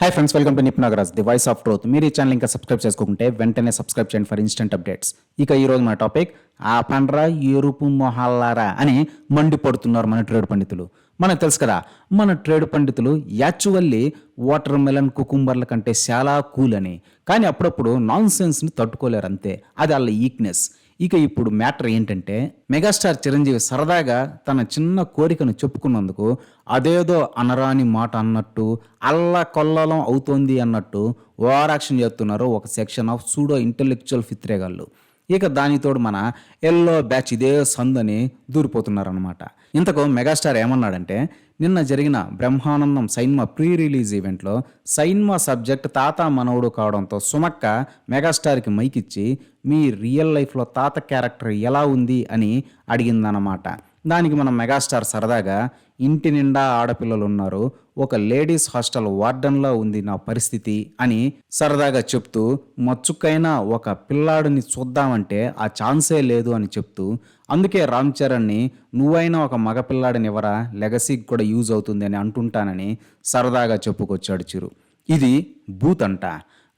Hi friends welcome to Nip Nagaraj the voice of truth మీరు ఈ channel ఇంకా subscribe చేసుకుంటే వెంటనే సబ్స్క్రైబ్ చేయండి ఫర్ ఇన్స్టెంట్ అప్డేట్స్ ఇక ఈ రోజు మన టాపిక్ ఆ పండ్రా ఎరుపు మొహాలారా అని మండిపడుతున్నారు మన ట్రేడ్ పండితులు. మనకు తెలుసు కదా మన ట్రేడ్ పండితులు యాక్చువల్లీ వాటర్ మెలన్ కుకుంబర్ల కంటే చాలా కూల్ అని. కానీ అప్పుడప్పుడు నాన్ సెన్స్ని తట్టుకోలేరు అంతే. అది వాళ్ళ ఈక్నెస్ ఇక ఇప్పుడు మ్యాటర్ ఏంటంటే మెగాస్టార్ చిరంజీవి సరదాగా తన చిన్న కోరికను చెప్పుకున్నందుకు అదేదో అనరాని మాట అన్నట్టు అల్లా కొల్లలం అవుతోంది అన్నట్టు ఓవర్ చేస్తున్నారు ఒక సెక్షన్ ఆఫ్ సూడో ఇంటెలెక్చువల్ ఫిత్రేగాళ్ళు. ఇక దానితోడు మన ఎల్లో బ్యాచ్ ఇదే సందని దూరిపోతున్నారనమాట ఇంతకు మెగాస్టార్ ఏమన్నాడంటే నిన్న జరిగిన బ్రహ్మానందం సైన్మా ప్రీ రిలీజ్ ఈవెంట్లో సైన్మా సబ్జెక్ట్ తాత మనవడు కావడంతో సుమక్క మెగాస్టార్కి మైకిచ్చి మీ రియల్ లైఫ్లో తాత క్యారెక్టర్ ఎలా ఉంది? అని అడిగిందన్నమాట. దానికి మన మెగాస్టార్ సరదాగా ఇంటి నిండా ఆడపిల్లలు ఉన్నారు ఒక లేడీస్ హాస్టల్ వార్డన్లా ఉంది నా పరిస్థితి అని సరదాగా చెప్తూ మచ్చుకైనా ఒక పిల్లాడిని చూద్దామంటే ఆ ఛాన్సే లేదు అని చెప్తూ అందుకే రామ్ చరణ్ని నువ్వైనా ఒక మగ పిల్లాడిని లెగసీకి కూడా యూజ్ అవుతుంది అని అంటుంటానని సరదాగా చెప్పుకొచ్చాడు చిరు. ఇది బూత్ అంట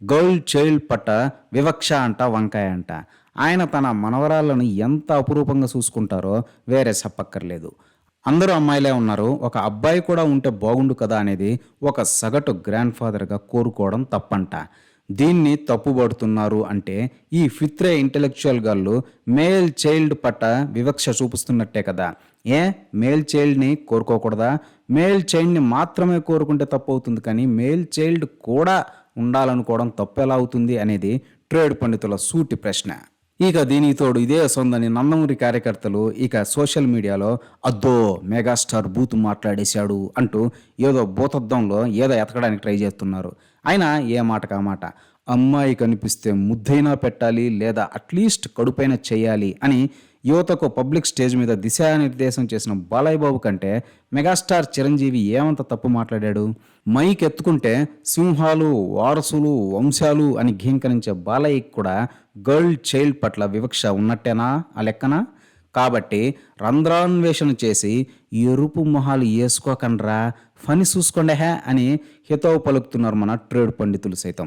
గర్ల్ చైల్డ్ పట్ట వివక్ష అంట వంకాయ అంట. ఆయన తన మనవరాలను ఎంత అపురూపంగా చూసుకుంటారో వేరే చెప్పక్కర్లేదు. అందరూ అమ్మాయిలే ఉన్నారు. ఒక అబ్బాయి కూడా ఉంటే బాగుండు కదా అనేది ఒక సగటు గ్రాండ్ ఫాదర్గా కోరుకోవడం తప్పంట. దీన్ని తప్పుపడుతున్నారు అంటే ఈ ఫిత్రే ఇంటెలెక్చువల్ గాళ్ళు మేల్ చైల్డ్ పట్ట వివక్ష చూపిస్తున్నట్టే కదా. ఏ? మేల్ చైల్డ్ని కోరుకోకూడదా? మేల్ చైల్డ్ని మాత్రమే కోరుకుంటే తప్పు అవుతుంది కానీ మేల్ చైల్డ్ కూడా ఉండాలనుకోవడం తప్పు ఎలా అవుతుంది అనేది ట్రేడ్ పండితుల సూటి ప్రశ్న. ఇక దీనికి తోడు ఇదే సొందని నందమూరి కార్యకర్తలు ఇక సోషల్ మీడియాలో అద్దో మెగాస్టార్ బూత్ మాట్లాడేశాడు అంటూ ఏదో భూతద్దంలో ఏదో ఎతకడానికి ట్రై చేస్తున్నారు. అయినా ఏ మాటకా మాట? అమ్మాయి కనిపిస్తే ముద్దైనా పెట్టాలి లేదా అట్లీస్ట్ కడుపైన చేయాలి అని యువతకు పబ్లిక్ స్టేజ్ మీద దిశానిర్దేశం చేసిన బాలయ్య బాబు కంటే మెగాస్టార్ చిరంజీవి ఏమంత తప్పు మాట్లాడాడు? మైక్ ఎత్తుకుంటే సింహాలు వారసులు వంశాలు అని ఘీంకరించే బాలయ్యకి కూడా గర్ల్ చైల్డ్ పట్ల వివక్ష ఉన్నట్టేనా? ఆ లెక్కనా? కాబట్టి రంధ్రాన్వేషణ చేసి ఎరుపు మొహాలు వేసుకోకండ్రా ఫని చూసుకోండి హే అని హితవు పలుకుతున్నారు మన ట్రేడ్ పండితులు సైతం.